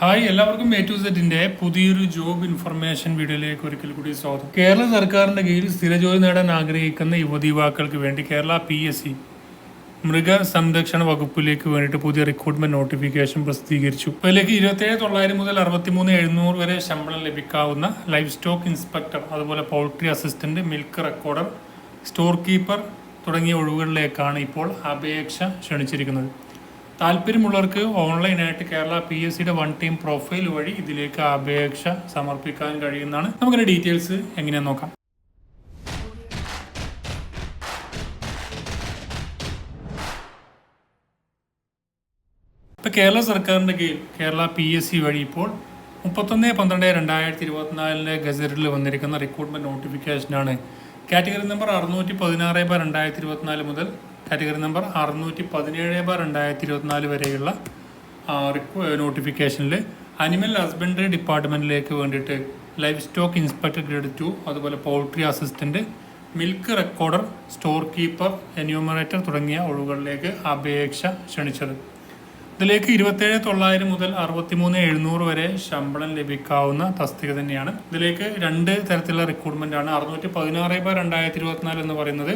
Hi എല്ലാവർക്കും A to സെറ്റിന്റെ പുതിയൊരു ജോബ് ഇൻഫർമേഷൻ വീഡിയോയിലേക്ക് ഒരിക്കൽ കൂടി സ്വാഗതം. കേരള സർക്കാരിന്റെ കീഴിൽ സ്ഥിര ജോലി നേടാൻ ആഗ്രഹിക്കുന്ന യുവതി യുവാക്കൾക്ക് വേണ്ടി കേരള പി എസ് സി മൃഗ സംരക്ഷണ വകുപ്പിലേക്ക് വേണ്ടിയിട്ട് പുതിയ റിക്രൂട്ട്മെന്റ് നോട്ടിഫിക്കേഷൻ പ്രസിദ്ധീകരിച്ചു. അതിലേക്ക് ഇരുപത്തേഴ് തൊള്ളായിരം മുതൽ അറുപത്തിമൂന്ന് എഴുന്നൂറ് വരെ ശമ്പളം ലഭിക്കാവുന്ന ലൈഫ് സ്റ്റോക്ക് ഇൻസ്പെക്ടർ അതുപോലെ poultry assistant milk recorder storekeeper തുടങ്ങിയ ഒഴിവുകളിലേക്കാണ് ഇപ്പോൾ അപേക്ഷ ക്ഷണിച്ചിരിക്കുന്നത്. താല്പര്യമുള്ളവർക്ക് ഓൺലൈനായിട്ട് കേരള പി എസ് സിയുടെ വൺ ടൈം പ്രൊഫൈൽ വഴി ഇതിലേക്ക് അപേക്ഷ സമർപ്പിക്കാൻ കഴിയുന്നതാണ്. നമുക്കിന്റെ ഡീറ്റെയിൽസ് എങ്ങനെയാണെന്ന് നോക്കാം. ഇപ്പൊ കേരള സർക്കാരിന്റെ കീഴിൽ കേരള പി എസ് സി വഴി ഇപ്പോൾ മുപ്പത്തൊന്ന് പന്ത്രണ്ട് രണ്ടായിരത്തി ഇരുപത്തിനാലിലെ ഗസറ്റിൽ വന്നിരിക്കുന്ന റിക്രൂട്ട്മെന്റ് നോട്ടിഫിക്കേഷനാണ് കാറ്റഗറി നമ്പർ അറുന്നൂറ്റി പതിനാറ് ബാർ രണ്ടായിരത്തി ഇരുപത്തിനാല് മുതൽ കാറ്റഗറി നമ്പർ അറുന്നൂറ്റി പതിനേഴ് ബാർ രണ്ടായിരത്തി ഇരുപത്തിനാല് വരെയുള്ള നോട്ടിഫിക്കേഷനിൽ അനിമൽ ഹസ്ബൻഡറി ഡിപ്പാർട്ട്മെന്റിലേക്ക് വേണ്ടിയിട്ട് livestock inspector grade two അതുപോലെ poultry assistant milk recorder storekeeper enumerator തുടങ്ങിയ ഒഴിവുകളിലേക്ക് അപേക്ഷ ക്ഷണിച്ചത്. ഇതിലേക്ക് ഇരുപത്തേഴ് തൊള്ളായിരം മുതൽ അറുപത്തിമൂന്ന് എഴുന്നൂറ് വരെ ശമ്പളം ലഭിക്കാവുന്ന തസ്തിക തന്നെയാണ്. ഇതിലേക്ക് രണ്ട് തരത്തിലുള്ള റിക്രൂട്ട്മെന്റ് ആണ്. അറുന്നൂറ്റി പതിനാറ് ബൈ രണ്ടായിരത്തി ഇരുപത്തിനാല് എന്ന് പറയുന്നത്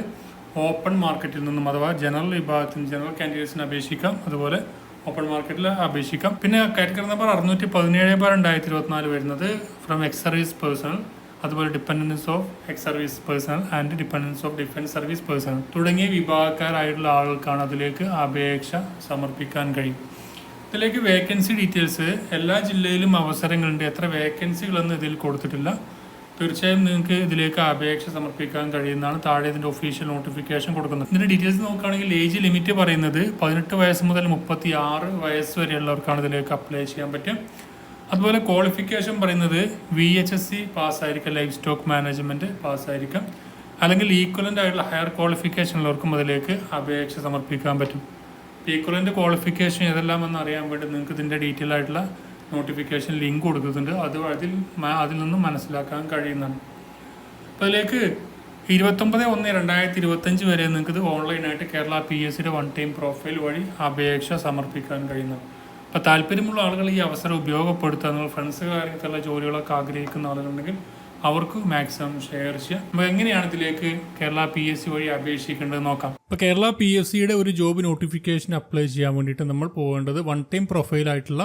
ഓപ്പൺ മാർക്കറ്റിൽ നിന്നും അഥവാ ജനറൽ വിഭാഗത്തിന് ജനറൽ കാൻഡിഡേറ്റ്സിന് അപേക്ഷിക്കാം. അതുപോലെ ഓപ്പൺ മാർക്കറ്റിൽ അപേക്ഷിക്കാം. പിന്നെ കാറ്റഗറി നമ്പർ അറുന്നൂറ്റി പതിനേഴ് ബൈ രണ്ടായിരത്തി ഇരുപത്തിനാല് വരുന്നത് ഫ്രം എക്സ് സർവീസ് പേഴ്സണൽ അതുപോലെ dependents of ex service personnel and dependents of defence service personnel തുടങ്ങിയ വിഭാഗക്കാരായിട്ടുള്ള ആളുകൾക്കാണ് അതിലേക്ക് അപേക്ഷ സമർപ്പിക്കാൻ കഴിയും. ഇതിലേക്ക് വേക്കൻസി ഡീറ്റെയിൽസ് എല്ലാ ജില്ലയിലും അവസരങ്ങളുണ്ട്. എത്ര വേക്കൻസികളെന്ന് ഇതിൽ കൊടുത്തിട്ടില്ല. തീർച്ചയായും നിങ്ങൾക്ക് ഇതിലേക്ക് അപേക്ഷ സമർപ്പിക്കാൻ കഴിയുന്നതാണ്. താഴെ ഇതിന്റെ ഒഫീഷ്യൽ നോട്ടിഫിക്കേഷൻ കൊടുക്കുന്നത്. ഇതിന്റെ ഡീറ്റെയിൽസ് നോക്കുകയാണെങ്കിൽ ഏജ് ലിമിറ്റ് പറയുന്നത് പതിനെട്ട് വയസ്സ് മുതൽ മുപ്പത്തി ആറ് വയസ്സ് വരെയുള്ളവർക്കാണ് ഇതിലേക്ക് അപ്ലൈ ചെയ്യാൻ പറ്റും അതുപോലെ ക്വാളിഫിക്കേഷൻ പറയുന്നത് വി എച്ച് എസ് സി പാസ്സായിരിക്കാം ലൈഫ് സ്റ്റോക്ക് മാനേജ്മെന്റ് പാസ്സായിരിക്കാം അല്ലെങ്കിൽ ഈക്വലന്റ് ആയിട്ടുള്ള ഹയർ ക്വാളിഫിക്കേഷൻ ഉള്ളവർക്കും അതിലേക്ക് അപേക്ഷ സമർപ്പിക്കാൻ പറ്റും. ഈക്വലന്റ് ക്വാളിഫിക്കേഷൻ ഏതെല്ലാം എന്ന് അറിയാൻ വേണ്ടി നിങ്ങൾക്ക് ഇതിന്റെ ഡീറ്റെയിൽ ആയിട്ടുള്ള നോട്ടിഫിക്കേഷൻ ലിങ്ക് കൊടുക്കുന്നുണ്ട്. അത് അതിൽ അതിൽ നിന്നും മനസ്സിലാക്കാൻ കഴിയുന്നതാണ്. അപ്പോൾ അതിലേക്ക് ഇരുപത്തൊമ്പത് ഒന്ന് രണ്ടായിരത്തി ഇരുപത്തഞ്ച് വരെ നിങ്ങൾക്ക് ഇത് ഓൺലൈനായിട്ട് കേരള പി എസ് സിയുടെ വൺ ടൈം പ്രൊഫൈൽ വഴി അപേക്ഷ സമർപ്പിക്കാൻ കഴിയുന്നതാണ്. അപ്പോൾ താല്പര്യമുള്ള ആളുകൾ ഈ അവസരം ഉപയോഗപ്പെടുത്തുക നിങ്ങൾ ഫ്രണ്ട്സ് കാര്യത്തിലുള്ള ജോലികളൊക്കെ ആഗ്രഹിക്കുന്ന ആളുകളുണ്ടെങ്കിൽ അവർക്ക് മാക്സിമം ഷെയർ ചെയ്യാം അപ്പോൾ എങ്ങനെയാണ് ഇതിലേക്ക് കേരള പി എസ് സി വഴി അപേക്ഷിക്കേണ്ടത് നോക്കാം. ഇപ്പോൾ കേരള പി എസ് സിയുടെ ഒരു ജോബ് നോട്ടിഫിക്കേഷൻ അപ്ലൈ ചെയ്യാൻ വേണ്ടിയിട്ട് നമ്മൾ പോകേണ്ടത് വൺ ടൈം പ്രൊഫൈലായിട്ടുള്ള